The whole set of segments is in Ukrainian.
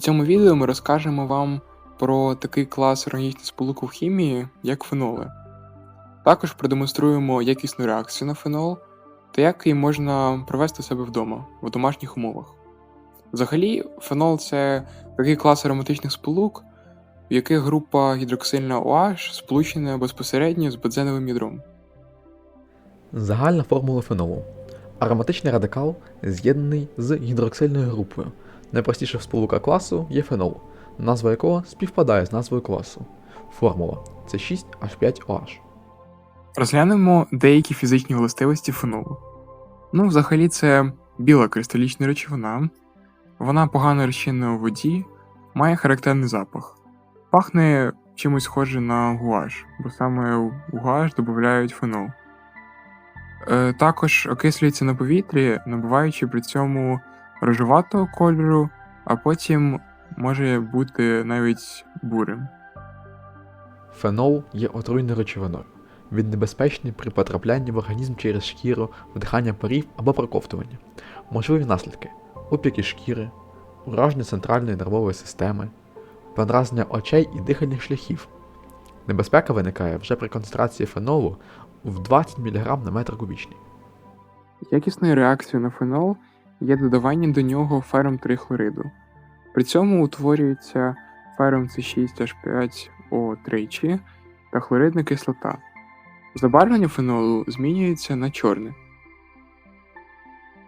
У цьому відео ми розкажемо вам про такий клас органічних сполук у хімії, як феноли. Також продемонструємо якісну реакцію на фенол та як її можна провести себе вдома в домашніх умовах. Взагалі, фенол це такий клас ароматичних сполук, в яких група гідроксильна OH сполучена безпосередньо з бензеновим ядром. Загальна формула фенолу. Ароматичний радикал з'єднаний з гідроксильною групою. Найпростіша сполука класу є фенол, назва якого співпадає з назвою класу. Формула це 6H5OH. Розглянемо деякі фізичні властивості фенолу. Ну, взагалі, це біла кристалічна речовина, вона погано розчинна у воді, має характерний запах. Пахне чимось схоже на гуаш, бо саме у гуаш додають фенол. Е, також окислюється на повітрі, набуваючи при цьому рожеватого кольору, а потім може бути навіть бурим. Фенол є отруйною речовиною. Він небезпечний при потраплянні в організм через шкіру, вдихання парів або проковтування. Можливі наслідки: опіки шкіри, ураження центральної нервової системи, подразнення очей і дихальних шляхів. Небезпека виникає вже при концентрації фенолу в 20 мг на метр кубічний. Якісною реакцією на фенол є додавання до нього фером трихлориду. При цьому утворюється фером С6H5O тричі та хлоридна кислота. Забарвлення фенолу змінюється на чорне.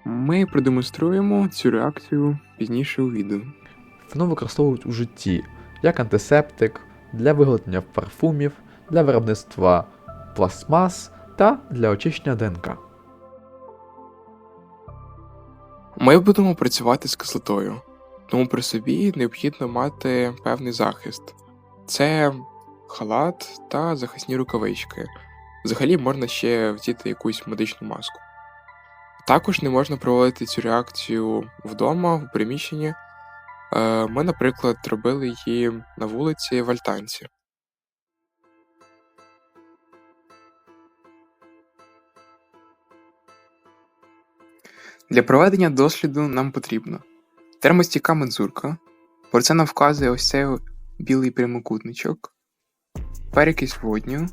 Ми продемонструємо цю реакцію пізніше у відео. Фенол використовують у житті як антисептик, для виготовлення парфумів, для виробництва пластмас та для очищення ДНК. Ми будемо працювати з кислотою, тому при собі необхідно мати певний захист. Це халат та захисні рукавички. Взагалі можна ще вдіти якусь медичну маску. Також не можна проводити цю реакцію вдома, в приміщенні. Е, Ми, наприклад, робили її на вулиці в Альтанці. Для проведення досліду нам потрібно термостійка мензурка. Про це нам вказує ось цей білий прямокутничок, перекись водню,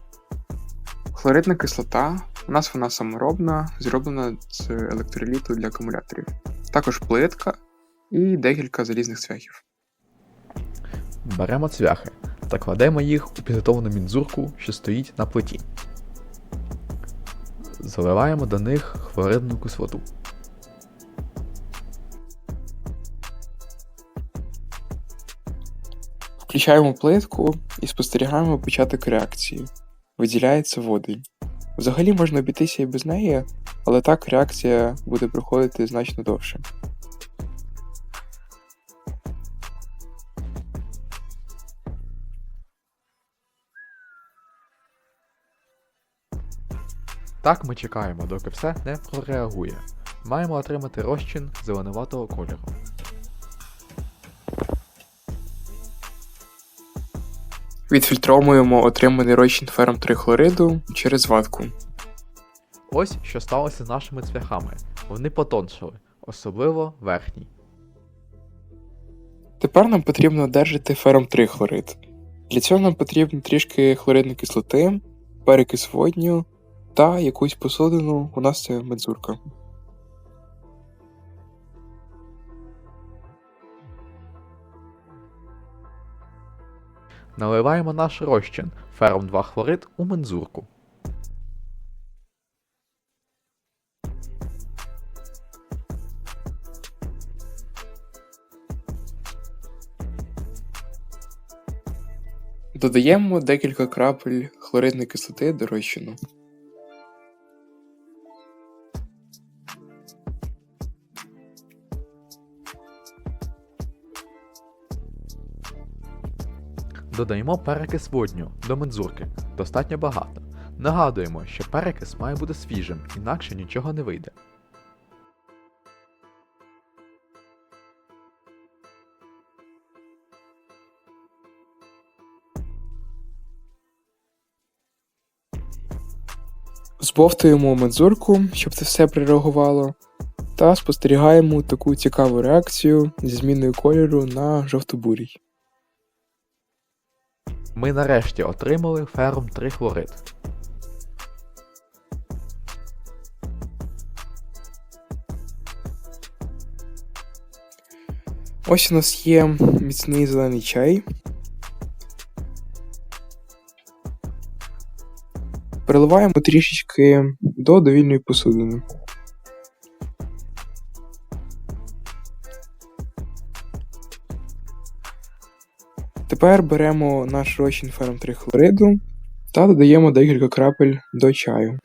хлоридна кислота. У нас вона саморобна, зроблена з електроліту для акумуляторів. Також плитка і декілька залізних цвяхів. Беремо цвяхи та кладемо їх у підготовлену мінзурку, що стоїть на плиті. Заливаємо до них хлоридну кислоту. Включаємо плитку і спостерігаємо початок реакції. Виділяється водень. Взагалі можна обійтися і без неї, але так реакція буде проходити значно довше. Так ми чекаємо, доки все не прореагує. Маємо отримати розчин зеленуватого кольору. Відфільтровуємо отриманий розчин ферм трихлориду через ватку. Ось що сталося з нашими цвяхами. Вони потоншили, особливо верхній. Тепер нам потрібно одержати фером трихлорид. Для цього нам потрібно трішки хлоридної кислоти, перекис водню та якусь посудину, у нас це мензурка. Наливаємо наш розчин фером 2 хлорид у мензурку. Додаємо декілька крапель хлоридної кислоти до розчину. Додаємо перекис водню до мензурки. Достатньо багато. Нагадуємо, що перекис має бути свіжим, інакше нічого не вийде. Збовтуємо мензурку, щоб це все прореагувало. та спостерігаємо таку цікаву реакцію зі зміною кольору на жовто-бурій. Ми нарешті отримали ферум 3 хлорид. Ось у нас є міцний зелений чай. Переливаємо трішечки до довільної посудини. Тепер беремо наш розчин ферм 3 хлориду та додаємо декілька крапель до чаю.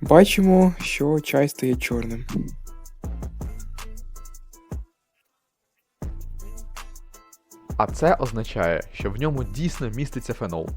Бачимо, що чай стає чорним. А це означає, що в ньому дійсно міститься фенол.